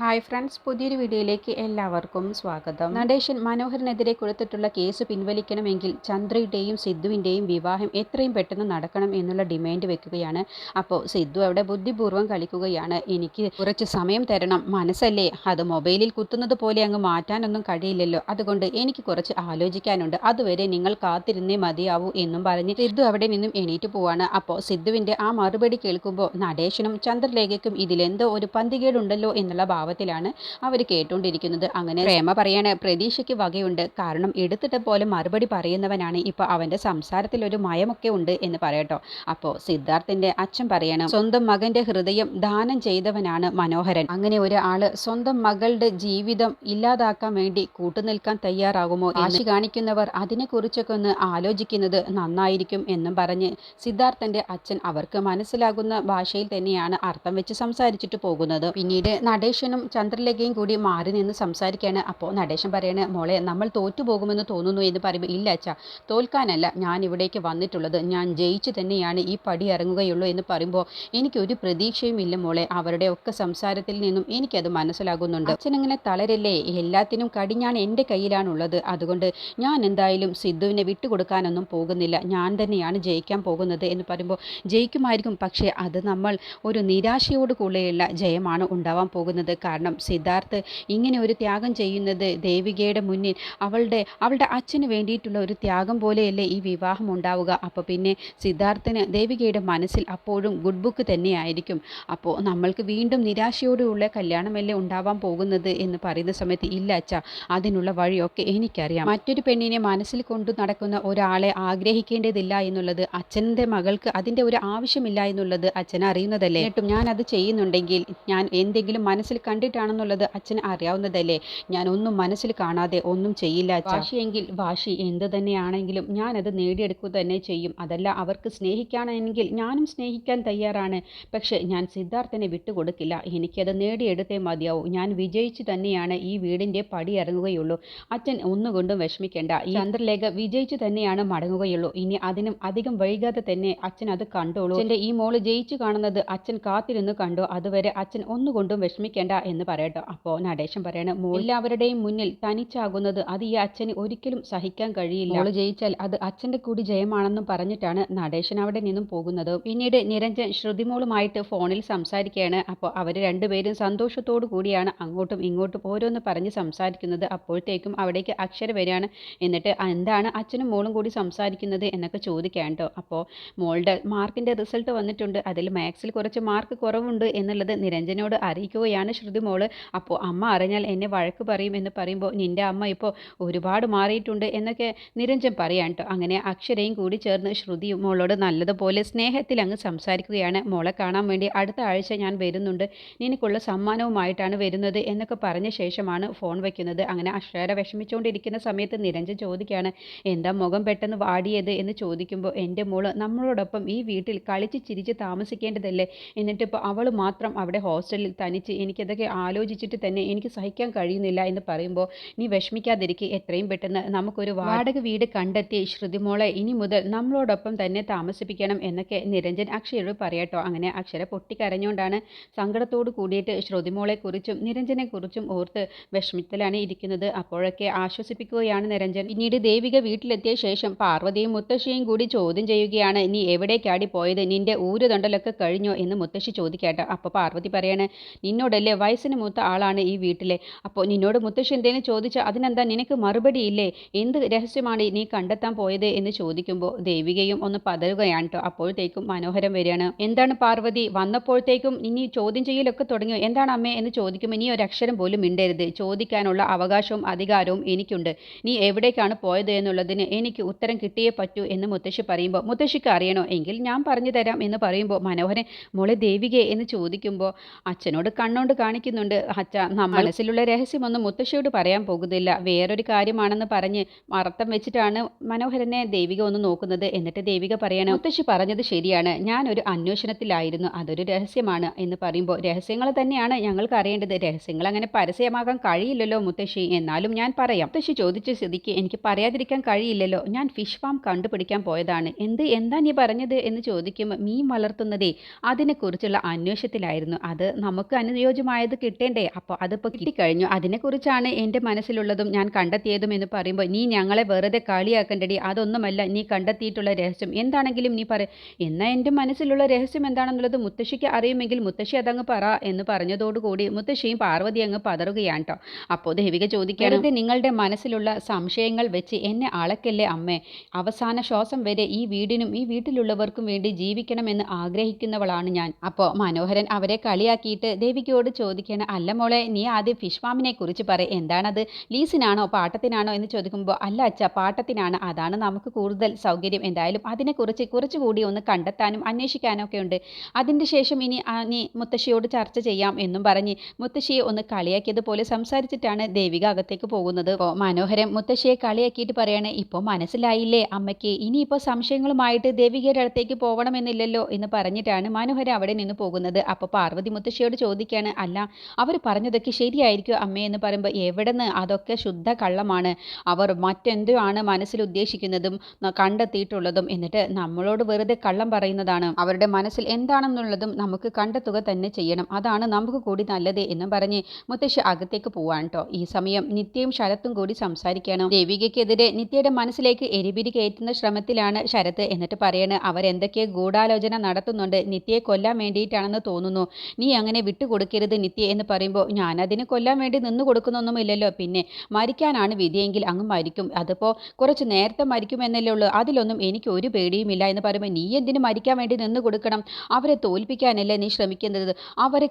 Hi friends പുതിയൊരു വീഡിയോയിലേക്ക് എല്ലാവർക്കും സ്വാഗതം. നടേശൻ മനോഹരനെതിരെ കൊടുത്തിട്ടുള്ള കേസ് പിൻവലിക്കണമെങ്കിൽ ചന്ദ്രയുടെയും സിദ്ധുവിന്റെയും വിവാഹം എത്രയും പെട്ടെന്ന് നടക്കണം എന്നുള്ള ഡിമാൻഡ് വെക്കുകയാണ്. അപ്പോൾ സിദ്ധു അവിടെ ബുദ്ധിപൂർവം കളിക്കുകയാണ്. എനിക്ക് കുറച്ച് സമയം തരണം മനസ്സല്ലേ? അത് മൊബൈലിൽ കുത്തുന്നത് പോലെ അങ്ങ് മാറ്റാനൊന്നും കഴിയില്ലല്ലോ. അതുകൊണ്ട് എനിക്ക് കുറച്ച് ആലോചിക്കാനുണ്ട്. അതുവരെ നിങ്ങൾ കാത്തിരുന്നേ മതിയാവൂ എന്നും പറഞ്ഞ് സിദ്ധു അവിടെ നിന്നും എണീറ്റ് പോവാണ്. അപ്പോൾ സിദ്ധുവിന്റെ ആ മറുപടി കേൾക്കുമ്പോൾ നടേശനും ചന്ദ്രലേഖയ്ക്കും ഇതിലെന്തോ ഒരു പന്തികേടുണ്ടല്ലോ എന്നുള്ള ഭാവത്തിലാണ് അവർ കേട്ടുകൊണ്ടിരിക്കുന്നത്. അങ്ങനെ പ്രേമ പറയാണ് പ്രതീക്ഷയ്ക്ക് വകയുണ്ട്. കാരണം എടുത്തിട്ട് പോലെ മറുപടി പറയുന്നവനാണ്. ഇപ്പോൾ അവന്റെ സംസാരത്തിൽ ഒരു മയമൊക്കെ ഉണ്ട് എന്ന് പറയട്ടോ. അപ്പോ സിദ്ധാർത്ഥിന്റെ അച്ഛൻ പറയണം സ്വന്തം മകന്റെ ഹൃദയം ദാനം ചെയ്തവനാണ് മനോഹരൻ. അങ്ങനെ ഒരാൾ സ്വന്തം മകളുടെ ജീവിതം ഇല്ലാതാക്കാൻ വേണ്ടി കൂട്ടുനിൽക്കാൻ തയ്യാറാകുമോ ആശി കാണിക്കുന്നവർ അതിനെക്കുറിച്ചൊക്കെ ഒന്ന് ആലോചിക്കുന്നത് നന്നായിരിക്കും എന്നും പറഞ്ഞ് സിദ്ധാർത്ഥന്റെ അച്ഛൻ അവർക്ക് മനസ്സിലാകുന്ന ഭാഷയിൽ തന്നെയാണ് അർത്ഥം വെച്ച് സംസാരിച്ചിട്ട് പോകുന്നത്. പിന്നീട് നടേശനും ചന്ദ്രലേഖയും കൂടി മാറി നിന്ന് സംസാരിക്കുകയാണ്. അപ്പോൾ നടേശൻ പറയുന്നത് മോളെ നമ്മൾ തോറ്റു തോറ്റുപോകുമെന്ന് തോന്നുന്നു എന്ന് പറയുമ്പോൾ ഇല്ല അച്ഛാ തോൽക്കാനല്ല. ഞാൻ ഇവിടേക്ക് വന്നിട്ടുള്ളത്. ഞാൻ ജയിച്ചു തന്നെയാണ് ഈ പടി ഇറങ്ങുകയുള്ളൂ എന്ന് പറയുമ്പോൾ എനിക്കൊരു പ്രതീക്ഷയും ഇല്ല മോളെ. അവരുടെ ഒക്കെ സംസാരത്തിൽ നിന്നും എനിക്കത് മനസ്സിലാകുന്നുണ്ട്. അച്ഛനങ്ങനെ തളരല്ലേ? എല്ലാത്തിനും കടിഞ്ഞാൻ എന്റെ കയ്യിലാണുള്ളത്. അതുകൊണ്ട് ഞാൻ എന്തായാലും സിദ്ധുവിനെ വിട്ടുകൊടുക്കാനൊന്നും പോകുന്നില്ല. ഞാൻ തന്നെയാണ് ജയിക്കാൻ പോകുന്നത് എന്ന് പറയുമ്പോൾ ജയിക്കുമായിരിക്കും. പക്ഷേ അത് നമ്മൾ ഒരു നിരാശയോട് കൂടെയുള്ള ജയമാണ് ഉണ്ടാവാൻ പോകുന്നത്. കാരണം സിദ്ധാർത്ഥ് ഇങ്ങനെ ഒരു ത്യാഗം ചെയ്യുന്നത് ദേവികയുടെ മുന്നിൽ അവളുടെ അവളുടെ അച്ഛന് വേണ്ടിയിട്ടുള്ള ഒരു ത്യാഗം പോലെയല്ലേ ഈ വിവാഹം ഉണ്ടാവുക. അപ്പോൾ പിന്നെ സിദ്ധാർത്ഥന് ദേവികയുടെ മനസ്സിൽ അപ്പോഴും ഗുഡ് ബുക്ക് തന്നെയായിരിക്കും. അപ്പോൾ നമ്മൾക്ക് വീണ്ടും നിരാശയോടെയുള്ള കല്യാണമല്ലേ ഉണ്ടാവാൻ പോകുന്നത് എന്ന് പറയുന്ന സമയത്ത് ഇല്ല അച്ഛ അതിനുള്ള വഴിയൊക്കെ എനിക്കറിയാം. മറ്റൊരു പെണ്ണിനെ മനസ്സിൽ കൊണ്ടു നടക്കുന്ന ഒരാളെ ആഗ്രഹിക്കേണ്ടതില്ല എന്നുള്ളത് അച്ഛന്റെ മകൾക്ക് അതിന്റെ ഒരു ആവശ്യമില്ല എന്നുള്ളത് അച്ഛൻ അറിയുന്നതല്ലേ? എന്നിട്ടും ഞാൻ അത് ചെയ്യുന്നുണ്ടെങ്കിൽ ഞാൻ എന്തെങ്കിലും മനസ്സിൽ കണ്ടിട്ടാണെന്നുള്ളത് അച്ഛന് അറിയാവുന്നതല്ലേ? ഞാൻ ഒന്നും മനസ്സിൽ കാണാതെ ഒന്നും ചെയ്യില്ല. വാശിയെങ്കിൽ വാശി എന്ത് തന്നെയാണെങ്കിലും ഞാനത് നേടിയെടുക്കുക തന്നെ ചെയ്യും. അതല്ല അവർക്ക് സ്നേഹിക്കാനെങ്കിൽ ഞാനും സ്നേഹിക്കാൻ തയ്യാറാണ്. പക്ഷേ ഞാൻ സിദ്ധാർത്ഥനെ വിട്ടുകൊടുക്കില്ല. എനിക്കത് നേടിയെടുത്തേ മതിയാവൂ. ഞാൻ വിജയിച്ചു തന്നെയാണ് ഈ വീടിന്റെ പടി ഇറങ്ങുകയുള്ളൂ. അച്ഛൻ ഒന്നുകൊണ്ടും വിഷമിക്കേണ്ട. ഈ ചന്ദ്രലേഖ വിജയിച്ചു തന്നെയാണ് മടങ്ങുകയുള്ളൂ. ഇനി അതിനും അധികം വൈകാതെ തന്നെ അച്ഛൻ അത് കണ്ടോളൂ. എന്റെ ഈ മോൾ ജയിച്ചു കാണുന്നത് അച്ഛൻ കാത്തിരുന്ന് കണ്ടു. അതുവരെ അച്ഛൻ ഒന്നുകൊണ്ടും വിഷമിക്കേണ്ട. എന്ന് പറയട്ടോ. അപ്പോൾ നടേശൻ പറയാണ് മോൾ എല്ലാവരുടെയും മുന്നിൽ തനിച്ചാകുന്നത് അത് ഈ അച്ഛന് ഒരിക്കലും സഹിക്കാൻ കഴിയില്ല. മോൾ ജയിച്ചാൽ അത് അച്ഛന്റെ കൂടി ജയമാണെന്നും പറഞ്ഞിട്ടാണ് നടേശൻ അവിടെ നിന്നും പോകുന്നത്. പിന്നീട് നിരഞ്ജൻ ശ്രുതിമോളുമായിട്ട് ഫോണിൽ സംസാരിക്കുകയാണ്. അപ്പോൾ അവർ രണ്ടുപേരും സന്തോഷത്തോടു കൂടിയാണ് അങ്ങോട്ടും ഇങ്ങോട്ടും ഓരോന്ന് പറഞ്ഞ് സംസാരിക്കുന്നത്. അപ്പോഴത്തേക്കും അവിടേക്ക് അക്ഷര വരികയാണ്. എന്നിട്ട് എന്താണ് അച്ഛനും മോളും കൂടി സംസാരിക്കുന്നത്? എന്നൊക്കെ ചോദിക്കാൻ കേട്ടോ. അപ്പോൾ മോളുടെ മാർക്കിന്റെ റിസൾട്ട് വന്നിട്ടുണ്ട്. അതിൽ മാത്സിൽ കുറച്ച് മാർക്ക് കുറവുണ്ട് എന്നുള്ളത് നിരഞ്ജനോട് അറിയിക്കുകയാണ് ശ്രുതി മോൾ അപ്പോൾ അമ്മ അറിഞ്ഞാൽ എന്നെ വഴക്ക് പറയും എന്ന് പറയുമ്പോൾ നിന്റെ അമ്മ ഇപ്പോൾ ഒരുപാട് മാറിയിട്ടുണ്ട് എന്നൊക്കെ നിരഞ്ജൻ പറയാൻ കേട്ടോ അങ്ങനെ അക്ഷരയും കൂടി ചേർന്ന് ശ്രുതി മോളോട് നല്ലതുപോലെ സ്നേഹത്തിൽ അങ്ങ് സംസാരിക്കുകയാണ്. മോളെ കാണാൻ വേണ്ടി അടുത്ത ആഴ്ച ഞാൻ വരുന്നുണ്ട്. നിനക്കുള്ള സമ്മാനവുമായിട്ടാണ് വരുന്നത് എന്നൊക്കെ പറഞ്ഞ ശേഷമാണ് ഫോൺ വയ്ക്കുന്നത് അങ്ങനെ അക്ഷര വിഷമിച്ചുകൊണ്ടിരിക്കുന്ന സമയത്ത് നിരഞ്ജൻ ചോദിക്കുകയാണ് എന്താ മുഖം പെട്ടെന്ന് വാടിയത്? എന്ന് ചോദിക്കുമ്പോൾ എന്റെ മോൾ നമ്മളോടൊപ്പം ഈ വീട്ടിൽ കളിച്ച് ചിരിച്ച് താമസിക്കേണ്ടതല്ലേ? എന്നിട്ടിപ്പോൾ അവൾ മാത്രം അവിടെ ഹോസ്റ്റലിൽ തനിച്ച് എനിക്കതൊക്കെ ആലോചിച്ചിട്ട് തന്നെ എനിക്ക് സഹിക്കാൻ കഴിയുന്നില്ല എന്ന് പറയുമ്പോൾ നീ വിഷമിക്കാതിരിക്കുക എത്രയും പെട്ടെന്ന് നമുക്കൊരു വാടക വീട് കണ്ടെത്തി ശ്രുതിമോളെ ഇനി മുതൽ നമ്മളോടൊപ്പം തന്നെ താമസിപ്പിക്കണം എന്നൊക്കെ നിരഞ്ജൻ അക്ഷയോട് പറയട്ടോ. അങ്ങനെ അക്ഷര പൊട്ടിക്കരഞ്ഞുകൊണ്ടാണ് സങ്കടത്തോട് കൂടിയിട്ട് ശ്രുതിമോളെക്കുറിച്ചും നിരഞ്ജനെക്കുറിച്ചും ഓർത്ത് വിഷമത്തിലാണ് ഇരിക്കുന്നത്. അപ്പോഴൊക്കെ ആശ്വസിപ്പിക്കുകയാണ് നിരഞ്ജൻ. പിന്നീട് ദേവിക വീട്ടിലെത്തിയ ശേഷം പാർവതിയും മുത്തശ്ശിയും കൂടി ചോദ്യം ചെയ്യുകയാണ് നീ എവിടേക്കാടി പോയത്? നിന്റെ ഊരുതൊണ്ടലൊക്കെ കഴിഞ്ഞോ? എന്ന് മുത്തശ്ശി ചോദിക്കാട്ടോ. അപ്പോൾ പാർവതി പറയാണ് നിന്നോടല്ലേ വയസ്സിന് മൂത്ത ആളാണ് ഈ വീട്ടിലെ. അപ്പോൾ നിന്നോട് മുത്തശ്ശി എന്തേലും ചോദിച്ചാൽ അതിനെന്താ നിനക്ക് മറുപടി ഇല്ലേ? എന്ത് രഹസ്യമാണ് നീ കണ്ടെത്താൻ പോയത് എന്ന് ചോദിക്കുമ്പോൾ ദേവികയും ഒന്ന് പതറുകയാണ് കേട്ടോ അപ്പോഴത്തേക്കും മനോഹരം വരികയാണ്. എന്താണ് പാർവതി? വന്നപ്പോഴത്തേക്കും ഇനി ചോദ്യം ചെയ്യലൊക്കെ തുടങ്ങിയോ? എന്താണ് അമ്മേ? എന്ന് ചോദിക്കുമ്പോൾ നീ ഒരു അക്ഷരം പോലും മിണ്ടരുത്. ചോദിക്കാനുള്ള അവകാശവും അധികാരവും എനിക്കുണ്ട്. നീ എവിടേക്കാണ് പോയത് എന്നുള്ളതിന് എനിക്ക് ഉത്തരം കിട്ടിയേ പറ്റൂ എന്ന് മുത്തശ്ശി പറയുമ്പോൾ മുത്തശ്ശിക്ക് അറിയണോ? എങ്കിൽ ഞാൻ പറഞ്ഞു തരാം എന്ന് പറയുമ്പോൾ മനോഹരൻ മോളെ ദേവികയെ എന്ന് ചോദിക്കുമ്പോൾ അച്ഛനോട് കണ്ണോണ്ട് കാണിക്കുന്നുണ്ട്. അച്ഛ മനസ്സിലുള്ള രഹസ്യമൊന്നും മുത്തശ്ശിയോട് പറയാൻ പോകുന്നില്ല. വേറൊരു കാര്യമാണെന്ന് പറഞ്ഞ് മറത്തം വെച്ചിട്ടാണ് മനോഹരനെ ദേവിക ഒന്ന് നോക്കുന്നത്. എന്നിട്ട് ദേവിക പറയണം മുത്തശ്ശി പറഞ്ഞത് ശരിയാണ്. ഞാൻ ഒരു അന്വേഷണത്തിലായിരുന്നു. അതൊരു രഹസ്യമാണ് എന്ന് പറയുമ്പോൾ രഹസ്യങ്ങൾ തന്നെയാണ് ഞങ്ങൾക്ക് അറിയേണ്ടത്. രഹസ്യങ്ങൾ അങ്ങനെ പരസ്യമാകാൻ കഴിയില്ലല്ലോ മുത്തശ്ശി. എന്നാലും ഞാൻ പറയാം. മുത്തശ്ശി ചോദിച്ച സ്ഥിതിക്ക് എനിക്ക് പറയാതിരിക്കാൻ കഴിയില്ലല്ലോ. ഞാൻ ഫിഷ് ഫാം കണ്ടുപിടിക്കാൻ പോയതാണ്. എന്ത് എന്താ നീ പറഞ്ഞത്? എന്ന് ചോദിക്കുമ്പോൾ മീൻ വളർത്തുന്നതേ. അതിനെക്കുറിച്ചുള്ള അന്വേഷണത്തിലായിരുന്നു. അത് നമുക്ക് അനുയോജ്യമായ അർഹമായത് കിട്ടേണ്ടേ? അപ്പോൾ അതിപ്പോൾ കിട്ടിക്കഴിഞ്ഞു. അതിനെക്കുറിച്ചാണ് എന്റെ മനസ്സിലുള്ളതും ഞാൻ കണ്ടെത്തിയതും എന്ന് പറയുമ്പോൾ നീ ഞങ്ങളെ വെറുതെ കളിയാക്കണ്ടടി. അതൊന്നുമല്ല നീ കണ്ടെത്തിയിട്ടുള്ള രഹസ്യം. എന്താണെങ്കിലും നീ പറ എന്നാൽ എന്റെ മനസ്സിലുള്ള രഹസ്യം എന്താണെന്നുള്ളത് മുത്തശ്ശിക്ക് അറിയുമെങ്കിൽ മുത്തശ്ശി അതങ്ങ് പറ എന്ന് പറഞ്ഞതോടുകൂടി മുത്തശ്ശിയും പാർവതി അങ്ങ് പതറുകയാണ് കേട്ടോ അപ്പോൾ ദേവിക ചോദിക്കരുത് നിങ്ങളുടെ മനസ്സിലുള്ള സംശയങ്ങൾ വെച്ച് എന്നെ അളക്കല്ലേ അമ്മേ? അവസാന ശ്വാസം വരെ ഈ വീടിനും ഈ വീട്ടിലുള്ളവർക്കും വേണ്ടി ജീവിക്കണമെന്ന് ആഗ്രഹിക്കുന്നവളാണ് ഞാൻ. അപ്പോൾ മനോഹരൻ അവരെ കളിയാക്കിയിട്ട് ദേവികയോട് ചോദിക്കണം അല്ല മോളെ നീ ആദ്യം ഫിഷ് ഫാമിനെ കുറിച്ച് പറ. എന്താണത്? ലീസിനാണോ? പാട്ടത്തിനാണോ? എന്ന് ചോദിക്കുമ്പോൾ അല്ല അച്ഛ പാട്ടത്തിനാണ്. അതാണ് നമുക്ക് കൂടുതൽ സൗകര്യം. എന്തായാലും അതിനെക്കുറിച്ച് കുറച്ചുകൂടി ഒന്ന് കണ്ടെത്താനും അന്വേഷിക്കാനും ഒക്കെ ഉണ്ട് അതിന്റെ ശേഷം ഇനി നീ മുത്തശ്ശിയോട് ചർച്ച ചെയ്യാം എന്നും പറഞ്ഞ് മുത്തശ്ശിയെ ഒന്ന് കളിയാക്കിയതുപോലെ സംസാരിച്ചിട്ടാണ് ദേവിക അകത്തേക്ക് പോകുന്നത്. മനോഹരം മുത്തശ്ശിയെ കളിയാക്കിയിട്ട് പറയാണ് ഇപ്പോൾ മനസ്സിലായില്ലേ? അമ്മയ്ക്ക് ഇനിയിപ്പോൾ സംശയങ്ങളുമായിട്ട് ദേവികയുടെ അടുത്തേക്ക് പോകണമെന്നില്ലല്ലോ എന്ന് പറഞ്ഞിട്ടാണ് മനോഹരൻ അവിടെ നിന്ന് പോകുന്നത്. അപ്പോൾ പാർവതി മുത്തശ്ശിയോട് ചോദിക്കുകയാണ് അല്ല അവർ പറഞ്ഞതൊക്കെ ശരിയായിരിക്കും അമ്മേ എന്ന് പറയുമ്പോൾ എവിടെന്ന് അതൊക്കെ ശുദ്ധ കള്ളമാണ്. അവർ മറ്റെന്തോ ആണ് മനസ്സിൽ ഉദ്ദേശിക്കുന്നതും കണ്ടെത്തിയിട്ടുള്ളതും എന്നിട്ട് നമ്മളോട് വെറുതെ കള്ളം പറയുന്നതാണ്. അവരുടെ മനസ്സിൽ എന്താണെന്നുള്ളതും നമുക്ക് കണ്ടെത്തുക തന്നെ ചെയ്യണം. അതാണ് നമുക്ക് കൂടി നല്ലത് എന്നും പറഞ്ഞ് മുത്തശ്ശി അകത്തേക്ക് പോവാൻ കേട്ടോ ഈ സമയം നിത്യയും ശരത്തും കൂടി സംസാരിക്കണം. ദേവികയ്ക്കെതിരെ നിത്യയുടെ മനസ്സിലേക്ക് എരിപിരി കയറ്റുന്ന ശ്രമത്തിലാണ് ശരത്ത് എന്നിട്ട് പറയണ് അവരെന്തൊക്കെ ഗൂഢാലോചന നടത്തുന്നുണ്ട്. നിത്യയെ കൊല്ലാൻ വേണ്ടിയിട്ടാണെന്ന് തോന്നുന്നു. നീ അങ്ങനെ വിട്ടുകൊടുക്കരുത് നിത്യ എന്ന് പറയുമ്പോൾ ഞാനതിനെ കൊല്ലാൻ വേണ്ടി നിന്ന് കൊടുക്കുന്നൊന്നുമില്ലല്ലോ. പിന്നെ മരിക്കാനാണ് വിധിയെങ്കിൽ അങ്ങ് മരിക്കും. അതിപ്പോൾ കുറച്ച് നേരത്തെ മരിക്കുമെന്നല്ലേ ഉള്ളൂ. അതിലൊന്നും എനിക്ക് ഒരു പേടിയുമില്ല എന്ന് പറയുമ്പോൾ നീ എന്തിനു മരിക്കാൻ വേണ്ടി നിന്ന് കൊടുക്കണം? അവരെ തോൽപ്പിക്കാനല്ലേ നീ ശ്രമിക്കുന്നത്?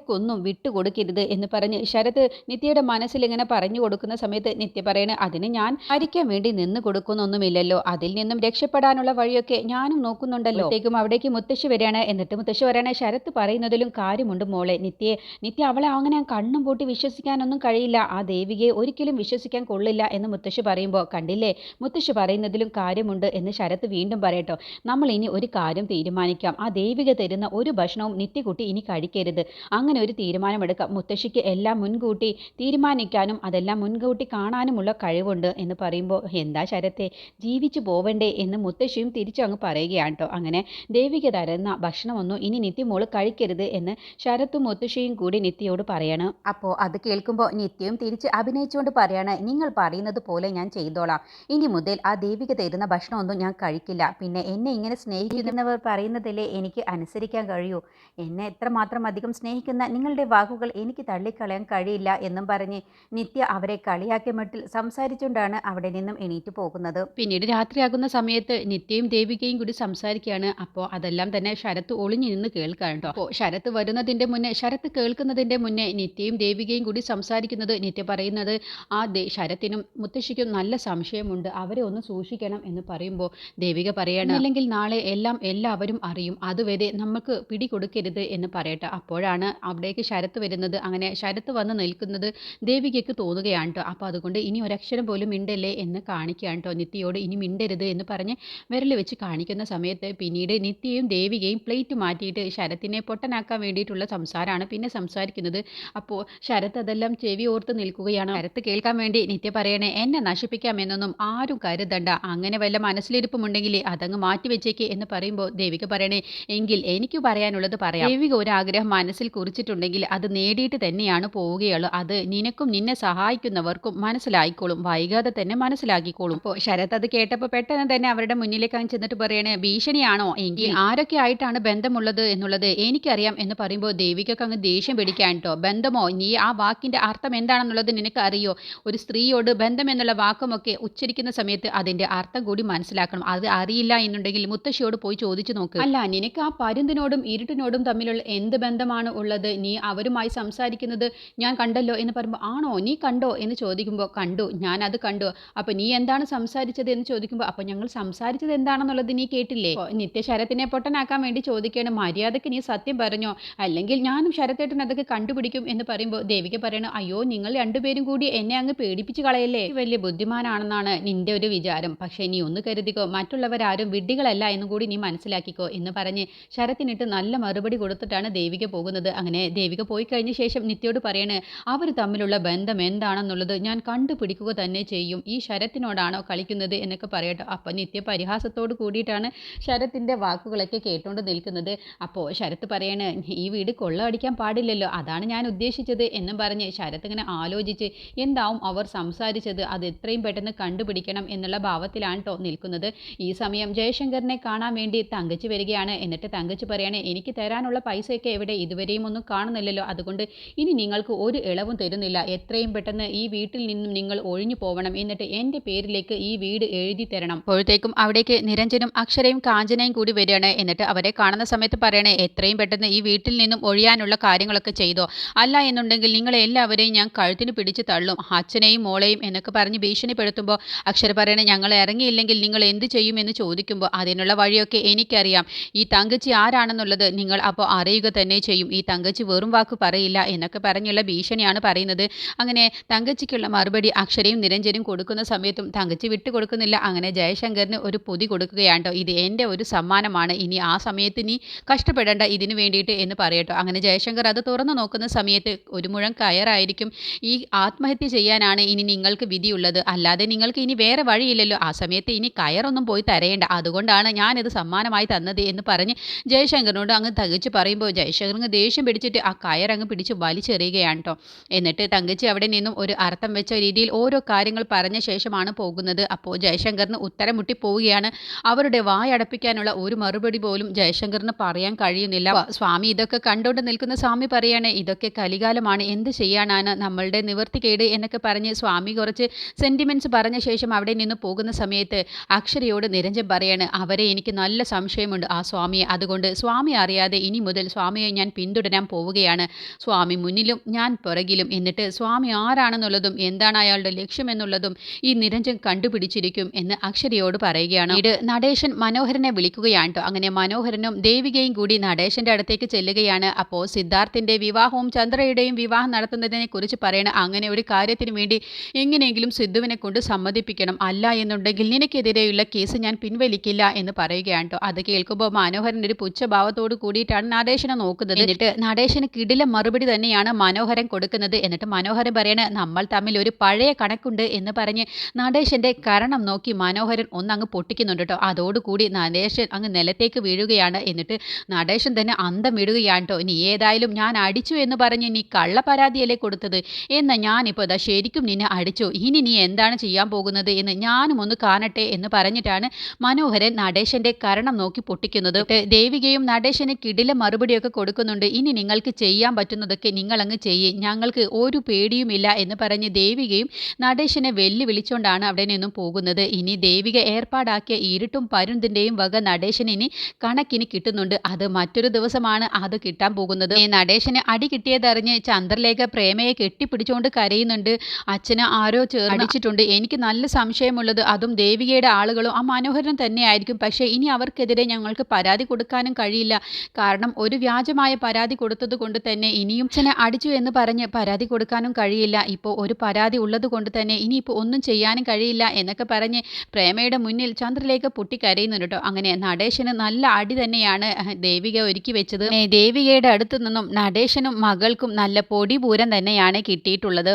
കൊന്നും വിട്ടുകൊടുക്കരുത് എന്ന് പറഞ്ഞ് ശരത് നിത്യയുടെ മനസ്സിൽ ഇങ്ങനെ പറഞ്ഞു കൊടുക്കുന്ന സമയത്ത് നിത്യ പറയണ അതിന് ഞാൻ മരിക്കാൻ വേണ്ടി നിന്ന് കൊടുക്കുന്നൊന്നുമില്ലല്ലോ. അതിൽ നിന്നും രക്ഷപ്പെടാനുള്ള വഴിയൊക്കെ ഞാനും നോക്കുന്നുണ്ടല്ലോ. അവിടേക്ക് മുത്തശ്ശി വരികയാണ്. എന്നിട്ട് മുത്തശ്ശി പറയണ ശരത്ത് പറയുന്നതിലും കാര്യമുണ്ട് മോളെ. നിത്യയെ നിത്യ അവളെ അങ്ങനെ കണ്ണും പൂട്ടി വിശ്വസിക്കാനൊന്നും കഴിയില്ല. ആ ദേവികയെ ഒരിക്കലും വിശ്വസിക്കാൻ കൊള്ളില്ല എന്ന് മുത്തശ്ശി പറയുമ്പോൾ കണ്ടില്ലേ? മുത്തശ്ശി പറയുന്നതിലും കാര്യമുണ്ട് എന്ന് ശരത്ത് വീണ്ടും പറയട്ടോ നമ്മൾ ഇനി ഒരു കാര്യം തീരുമാനിക്കാം. ആ ദേവിക തരുന്ന ഒരു ഭക്ഷണവും നിത്യക്കുട്ടി ഇനി കഴിക്കരുത്. അങ്ങനെ ഒരു തീരുമാനമെടുക്കാം. മുത്തശ്ശിക്ക് എല്ലാം മുൻകൂട്ടി തീരുമാനിക്കാനും അതെല്ലാം മുൻകൂട്ടി കാണാനുമുള്ള കഴിവുണ്ട് എന്ന് പറയുമ്പോൾ എന്താ ശരത്തെ? ജീവിച്ചു പോവണ്ടേ എന്ന് മുത്തശ്ശിയും തിരിച്ചു അങ്ങ് പറയുകയാണ് കേട്ടോ. അങ്ങനെ ദേവിക തരുന്ന ഭക്ഷണമൊന്നും ഇനി നിത്യമോൾ കഴിക്കരുത് എന്ന് ശരത്തും മുത്തശ്ശിയും കൂടി നിത്യയോട് പറയണം. അപ്പോൾ അത് കേൾക്കുമ്പോൾ നിത്യയും തിരിച്ച് അഭിനയിച്ചുകൊണ്ട് പറയാണ് നിങ്ങൾ പറയുന്നത് പോലെ ഞാൻ ചെയ്തോളാം. ഇനി മുതൽ ആ ദേവിക തരുന്ന ഭക്ഷണമൊന്നും ഞാൻ കഴിക്കില്ല. പിന്നെ എന്നെ ഇങ്ങനെ സ്നേഹിക്കുന്നവർ പറയുന്നതല്ലേ എനിക്ക് അനുസരിക്കാൻ കഴിയൂ. എന്നെ എത്രമാത്രം അധികം സ്നേഹിക്കുന്ന നിങ്ങളുടെ വാക്കുകൾ എനിക്ക് തള്ളിക്കളയാൻ കഴിയില്ല എന്നും പറഞ്ഞ് നിത്യ അവരെ കളിയാക്കിയ മട്ടിൽ സംസാരിച്ചുകൊണ്ടാണ് അവിടെ നിന്നും എണീറ്റ് പോകുന്നത്. പിന്നീട് രാത്രിയാകുന്ന സമയത്ത് നിത്യയും ദേവികയും കൂടി സംസാരിക്കുകയാണ്. അപ്പോൾ അതെല്ലാം തന്നെ ശരത്ത് ഒളിഞ്ഞു നിന്ന് കേൾക്കാൻ കേട്ടോ. അപ്പോൾ ശരത്ത് വരുന്നതിന്റെ മുന്നേ ശരത്ത് കേൾക്കുന്നതിന്റെ മുന്നേ നിത്യയും ദേവികയും കൂടി സംസാരിക്കുന്നത് നിത്യ പറയുന്നത് ആ ശരത്തിനും മുത്തശ്ശിക്കും നല്ല സംശയമുണ്ട്. അവരെ ഒന്ന് സൂക്ഷിക്കണം എന്ന് പറയുമ്പോൾ ദേവിക പറയണം അല്ലെങ്കിൽ നാളെ എല്ലാം എല്ലാവരും അറിയും. അതുവരെ നമുക്ക് പിടികൊടുക്കരുത് എന്ന് പറയട്ടെ. അപ്പോഴാണ് അവിടേക്ക് ശരത്ത് വരുന്നത്. അങ്ങനെ ശരത്ത് വന്ന് നിൽക്കുന്നത് ദേവികയ്ക്ക് തോന്നുകയാണ് കേട്ടോ അപ്പോൾ അതുകൊണ്ട് ഇനി ഒരക്ഷരം പോലും മിണ്ടല്ലേ എന്ന് കാണിക്കുകയാണ് കേട്ടോ നിത്യയോട് ഇനി മിണ്ടരുത് എന്ന് പറഞ്ഞ് വിരൽ വെച്ച് കാണിക്കുന്ന സമയത്ത് പിന്നീട് നിത്യയും ദേവികയും പ്ലേറ്റ് മാറ്റിയിട്ട് ശരത്തിനെ പൊട്ടനാക്കാൻ വേണ്ടിയിട്ടുള്ള സംസാരമാണ്. പിന്നെ സംസാരിക്കുന്നത് അപ്പോൾ ശരത് അതെല്ലാം ചെവി ഓർത്ത് നിൽക്കുകയാണ്. ശരത്ത് കേൾക്കാൻ വേണ്ടി നിത്യ പറയണേ എന്നെ നശിപ്പിക്കാമെന്നൊന്നും ആരും കരുതണ്ട. അങ്ങനെ വല്ല മനസ്സിലിരിപ്പുമുണ്ടെങ്കിൽ അതങ്ങ് മാറ്റി വെച്ചേക്ക് എന്ന് പറയുമ്പോൾ ദേവിക പറയണേ എങ്കിൽ എനിക്ക് പറയാനുള്ളത് പറയാം. ദേവിക ഒരു ആഗ്രഹം മനസ്സിൽ കുറിച്ചിട്ടുണ്ടെങ്കിൽ അത് നേടിയിട്ട് തന്നെയാണ് പോവുകയുള്ളൂ. അത് നിനക്കും നിന്നെ സഹായിക്കുന്നവർക്കും മനസ്സിലായിക്കോളും. വൈകാതെ തന്നെ മനസ്സിലാക്കിക്കോളും. അപ്പോൾ ശരത് അത് കേട്ടപ്പോൾ പെട്ടെന്ന് തന്നെ അവരുടെ മുന്നിലേക്ക് അങ്ങ് ചെന്നിട്ട് പറയണേ ഭീഷണിയാണോ? എങ്കിൽ ആരൊക്കെ ആയിട്ടാണ് ബന്ധമുള്ളത് എന്നുള്ളത് എനിക്കറിയാം എന്ന് പറയുമ്പോൾ ദേവിക്കൊക്കെ അങ്ങ് ദേഷ്യം പിടിക്കാൻ കേട്ടോ? ബന്ധമോ? നീ ആ വാക്കിന്റെ അർത്ഥം എന്താണെന്നുള്ളത് നിനക്ക് അറിയോ? ഒരു സ്ത്രീയോട് ബന്ധം എന്നുള്ള വാക്കുമൊക്കെ ഉച്ചരിക്കുന്ന സമയത്ത് അതിന്റെ അർത്ഥം കൂടി മനസ്സിലാക്കണം. അത് അറിയില്ല എന്നുണ്ടെങ്കിൽ മുത്തശ്ശിയോട് പോയി ചോദിച്ചു നോക്ക്. അല്ല നിനക്ക് ആ പരുന്തിനോടും ഇരുട്ടിനോടും തമ്മിലുള്ള എന്ത് ബന്ധമാണ് ഉള്ളത്? നീ അവരുമായി സംസാരിക്കുന്നത് ഞാൻ കണ്ടല്ലോ എന്ന് പറയുമ്പോൾ ആണോ? നീ കണ്ടോ? എന്ന് ചോദിക്കുമ്പോൾ കണ്ടു. ഞാൻ അത് കണ്ടു. അപ്പോൾ നീ എന്താണ് സംസാരിച്ചത്? എന്ന് ചോദിക്കുമ്പോൾ അപ്പോൾ ഞങ്ങൾ സംസാരിച്ചത് എന്താണെന്നുള്ളത് നീ കേട്ടില്ലേ? നിത്യശരത്തിനെ പൊട്ടനാക്കാൻ വേണ്ടി ചോദിക്കുകയാണ്. മര്യാദയ്ക്ക് നീ സത്യം പറഞ്ഞോ? അല്ലെങ്കിൽ ഞാനും ശരത്തേട്ടൻ അതൊക്കെ കണ്ടുപിടിക്കും എന്ന് പറയുമ്പോൾ ദേവിക പറയണം അയ്യോ നിങ്ങൾ രണ്ടുപേരും കൂടി എന്നെ അങ്ങ് പേടിപ്പിച്ച് കളയല്ലേ? വലിയ ബുദ്ധിമാനാണെന്നാണ് നിന്റെ ഒരു വിചാരം. പക്ഷേ നീ ഒന്ന് കരുതിക്കോ മറ്റുള്ളവരാരും വിഡ്ഢികളല്ല എന്നും കൂടി നീ മനസ്സിലാക്കിക്കോ എന്ന് പറഞ്ഞ് ശരത്തിനിട്ട് നല്ല മറുപടി കൊടുത്തിട്ടാണ് ദേവിക പോകുന്നത്. അങ്ങനെ ദേവിക പോയി കഴിഞ്ഞ ശേഷം നിത്യയോട് പറയണേ അവർ തമ്മിലുള്ള ബന്ധം എന്താണെന്നുള്ളത് ഞാൻ കണ്ടുപിടിക്കുക തന്നെ ചെയ്യും. ഈ ശരത്തിനോടാണോ കളിക്കുന്നത്? എന്നൊക്കെ പറയട്ടോ. അപ്പം നിത്യ പരിഹാസത്തോട് കൂടിയിട്ടാണ് ശരത്തിന്റെ വാക്കുകളൊക്കെ കേട്ടുകൊണ്ട് നിൽക്കുന്നത്. അപ്പോൾ ശരത്ത് പറയണേ ഈ വീട് കൊള്ള അടിക്കാൻ പാടില്ലല്ലോ. അതാണ് ഞാൻ ഉദ്ദേശിച്ചത് എന്നും പറഞ്ഞ് ശരത്ത് ഇങ്ങനെ ആലോചിച്ച് എന്താവും അവർ സംസാരിച്ചത് അത് എത്രയും പെട്ടെന്ന് കണ്ടുപിടിക്കണം എന്നുള്ള ഭാവത്തിലാണ് കേട്ടോ നിൽക്കുന്നത്. ഈ സമയം ജയശങ്കറിനെ കാണാൻ വേണ്ടി തങ്കച്ച് വരികയാണ്. എന്നിട്ട് തങ്കച്ച് പറയണേ എനിക്ക് തരാനുള്ള പൈസയൊക്കെ എവിടെ ഇതുവരെയും ഒന്നും കാണുന്നില്ലല്ലോ. അതുകൊണ്ട് ഇനി നിങ്ങൾക്ക് ഒരു ഇളവും തരുന്നില്ല. എത്രയും പെട്ടെന്ന് ഈ വീട്ടിൽ നിന്നും നിങ്ങൾ ഒഴിഞ്ഞു പോകണം എന്നിട്ട് എന്റെ പേരിലേക്ക് ഈ വീട് എഴുതി തരണം. അപ്പോഴത്തേക്കും അവിടേക്ക് നിരഞ്ജനും അക്ഷരയും കാഞ്ചനയും കൂടി വരികയാണ്. എന്നിട്ട് അവരെ കാണുന്ന സമയത്ത് പറയണേ എത്രയും പെട്ടെന്ന് ഈ വീട്ടിൽ നിന്നും ഒഴിയാനുള്ള കാര്യങ്ങളൊക്കെ ചെയ്തോ. അല്ല എന്നുണ്ടെങ്കിൽ നിങ്ങളെ എല്ലാവരെയും ഞാൻ കഴുത്തിന് പിടിച്ച് തള്ളും അച്ഛനെയും മോളെയും എന്നൊക്കെ പറഞ്ഞ് ഭീഷണിപ്പെടുത്തുമ്പോൾ അക്ഷര പറയണേ ഞങ്ങൾ ഇറങ്ങിയില്ലെങ്കിൽ നിങ്ങൾ എന്ത് ചെയ്യുമെന്ന് ചോദിക്കുമ്പോൾ അതിനുള്ള വഴിയൊക്കെ എനിക്കറിയാം. ഈ തങ്കച്ചി ആരാണെന്നുള്ളത് നിങ്ങൾ അപ്പോൾ അറിയുക തന്നെ ചെയ്യും. ഈ തങ്കച്ചി വെറും വാക്ക് പറയില്ല എന്നൊക്കെ പറഞ്ഞുള്ള ഭീഷണിയാണ് പറയുന്നത്. അങ്ങനെ തങ്കച്ചിക്കുള്ള മറുപടി അക്ഷരയും നിരഞ്ജനും കൊടുക്കുന്ന സമയത്തും തങ്കച്ചി വിട്ടു കൊടുക്കുന്നില്ല. അങ്ങനെ ജയശങ്കറിന് ഒരു പൊതി കൊടുക്കുകയാണ്ടോ? ഇത് എന്റെ ഒരു സമ്മാനമാണ്. ഇനി ആ സമയത്ത് നീ കഷ്ടപ്പെടേണ്ട ഇതിനു വേണ്ടിയിട്ട് എന്ന് പറയട്ടോ. അങ്ങനെ ജയശങ്കർ അത് തുറന്നു നോക്കുന്ന. സമയത്ത് ഒരു മുഴം കയറായിരിക്കും ഈ ആത്മഹത്യ ചെയ്യാനാണ് ഇനി നിങ്ങൾക്ക് വിധിയുള്ളത്. അല്ലാതെ നിങ്ങൾക്ക് ഇനി വേറെ വഴിയില്ലല്ലോ. ആ സമയത്ത് ഇനി കയറൊന്നും പോയി തരേണ്ട. അതുകൊണ്ടാണ് ഞാനിത് സമ്മാനമായി തന്നത് എന്ന് പറഞ്ഞ് ജയശങ്കറിനോട് അങ്ങ് തകച്ച് പറയുമ്പോൾ ജയശങ്കറിന് ദേഷ്യം പിടിച്ചിട്ട് ആ കയർ അങ്ങ് പിടിച്ച് വലിച്ചെറിയുകയാണ് കേട്ടോ എന്നിട്ട് തങ്കച്ചി അവിടെ നിന്നും ഒരു അർത്ഥം വെച്ച രീതിയിൽ ഓരോ കാര്യങ്ങൾ പറഞ്ഞ ശേഷമാണ് പോകുന്നത്. അപ്പോൾ ജയശങ്കറിന് ഉത്തരം മുട്ടി പോവുകയാണ്. അവരുടെ വായടപ്പിക്കാനുള്ള ഒരു മറുപടി പോലും ജയശങ്കറിന് പറയാൻ കഴിയുന്നില്ല. സ്വാമി ഇതൊക്കെ കണ്ടുകൊണ്ട് നിൽക്കുന്ന സ്വാമി പറയാണ് ഇതൊക്കെ കലികാലമാണ്. എന്ത് ചെയ്യാനാണ് നമ്മളുടെ നിവർത്തിക്കേട് എന്നൊക്കെ പറഞ്ഞ് സ്വാമി കുറച്ച് സെന്റിമെന്റ്സ് പറഞ്ഞ ശേഷം അവിടെ നിന്ന് പോകുന്ന സമയത്ത് അക്ഷരയോട് നിരഞ്ജൻ പറയാണ് അവരെ എനിക്ക് നല്ല സംശയമുണ്ട്. ആ സ്വാമിയെ അതുകൊണ്ട് സ്വാമി അറിയാതെ ഇനി മുതൽ സ്വാമിയെ ഞാൻ പിന്തുടരാൻ പോവുകയാണ്. സ്വാമി മുന്നിലും ഞാൻ പുറകിലും എന്നിട്ട് സ്വാമി ആരാണെന്നുള്ളതും എന്താണ് അയാളുടെ ലക്ഷ്യമെന്നുള്ളതും ഈ നിരഞ്ജൻ കണ്ടുപിടിച്ചിരിക്കും എന്ന് അക്ഷരയോട് പറയുകയാണ്. ഇത് നടേശൻ മനോഹരനെ വിളിക്കുകയാണ് അങ്ങനെ മനോഹരനും ദേവികയും കൂടി നടേശന്റെ അടുത്തേക്ക് ചെല്ലുകയാണ്. അപ്പോൾ സിദ്ധാർത്ഥിന്റെ വിവാഹവും ചന്ദ്രയുടെയും വിവാഹം നടത്തുന്നതിനെ കുറിച്ച് പറയണ അങ്ങനെ ഒരു കാര്യത്തിന് വേണ്ടി എങ്ങനെയെങ്കിലും സിദ്ധുവിനെ കൊണ്ട് സമ്മതിപ്പിക്കണം. അല്ല എന്നുണ്ടെങ്കിൽ നിനക്കെതിരെയുള്ള കേസ് ഞാൻ പിൻവലിക്കില്ല എന്ന് പറയുകയാണ് കേട്ടോ. അത് കേൾക്കുമ്പോൾ മനോഹരൻ ഒരു പുച്ഛഭാവത്തോട് കൂടിയിട്ടാണ് നടേശനെ നോക്കുന്നത്. എന്നിട്ട് നടേശന് കിടില മറുപടി തന്നെയാണ് മനോഹരൻ കൊടുക്കുന്നത്. എന്നിട്ട് മനോഹരൻ പറയണ നമ്മൾ തമ്മിൽ ഒരു പഴയ കണക്കുണ്ട് എന്ന് പറഞ്ഞ് നടേശന്റെ കരണം നോക്കി മനോഹരൻ ഒന്നങ്ങ് പൊട്ടിക്കുന്നുണ്ട് കേട്ടോ. അതോടുകൂടി നടേശൻ അങ്ങ് നിലത്തേക്ക് വീഴുകയാണ്. എന്നിട്ട് നടേശൻ തന്നെ അന്തം വിടുകയാണ് കേട്ടോ. ഇനി ഏതായാലും ഞാൻ അടിച്ചു എന്ന് പറഞ്ഞ് നീ കള്ള പരാതിയല്ലേ കൊടുത്തത്? എന്ന് ഞാനിപ്പോൾ ഇതാ ശരിക്കും നിന്നെ അടിച്ചു. ഇനി നീ എന്താണ് ചെയ്യാൻ പോകുന്നത് എന്ന് ഞാനും ഒന്ന് കാണട്ടെ എന്ന് പറഞ്ഞിട്ടാണ് മനോഹരൻ നടേശന്റെ കരണം നോക്കി പൊട്ടിക്കുന്നത്. ദേവികയും നടേശന് കിടില മറുപടിയൊക്കെ കൊടുക്കുന്നുണ്ട്. ഇനി നിങ്ങൾക്ക് ചെയ്യാൻ പറ്റുന്നതൊക്കെ നിങ്ങൾ അങ്ങ് ചെയ്യേ. ഞങ്ങൾക്ക് ഒരു പേടിയുമില്ല എന്ന് പറഞ്ഞ് ദേവികയും നടേശനെ വെല്ലുവിളിച്ചുകൊണ്ടാണ് അവിടെ നിന്നും പോകുന്നത്. ഇനി ദേവിക ഏർപ്പാടാക്കിയ ഇരുട്ടും പരുന്തിന്റെയും വക നടേശന് ഇനി കണക്കിന് കിട്ടുന്നുണ്ട്. അത് മറ്റൊരു ദിവസമാണ് അത് കിട്ടാൻ പോകുന്നത്. നടേശനെ അടി കിട്ടിയതറിഞ്ഞ് ചന്ദ്രലേഖ പ്രേമയെ കെട്ടിപ്പിടിച്ചുകൊണ്ട് കരയുന്നുണ്ട്. അച്ഛന് ആരോ ചേർന്നടിച്ചിട്ടുണ്ട് എനിക്ക് നല്ല സംശയമുള്ളത് അതും ദേവികയുടെ ആളുകളും. ആ മനോഹരൻ തന്നെയായിരിക്കും. പക്ഷേ ഇനി അവർക്കെതിരെ ഞങ്ങൾക്ക് പരാതി കൊടുക്കാനും കഴിയില്ല. കാരണം ഒരു വ്യാജമായ പരാതി കൊടുത്തത് കൊണ്ട് തന്നെ ഇനിയും അച്ഛനെ അടിച്ചു എന്ന് പറഞ്ഞ് പരാതി കൊടുക്കാനും കഴിയില്ല. ഇപ്പോൾ ഒരു പരാതി ഉള്ളത് കൊണ്ട് തന്നെ ഇനിയിപ്പോൾ ഒന്നും ചെയ്യാനും കഴിയില്ല എന്നൊക്കെ പറഞ്ഞ് പ്രേമയുടെ മുന്നിൽ ചന്ദ്രലേഖ പൊട്ടിക്കരയുന്നുണ്ട് കേട്ടോ. അങ്ങനെ നടേശന് നല്ല അടി തന്നെയാണ് ദേവിക ഒരുക്കി വെച്ചത്. ദേവികയുടെ അടുത്തു നിന്നും നടേശനും മകൾക്കും നല്ല പൊടിപൂരം തന്നെയാണ് കിട്ടിയിട്ടുള്ളത്.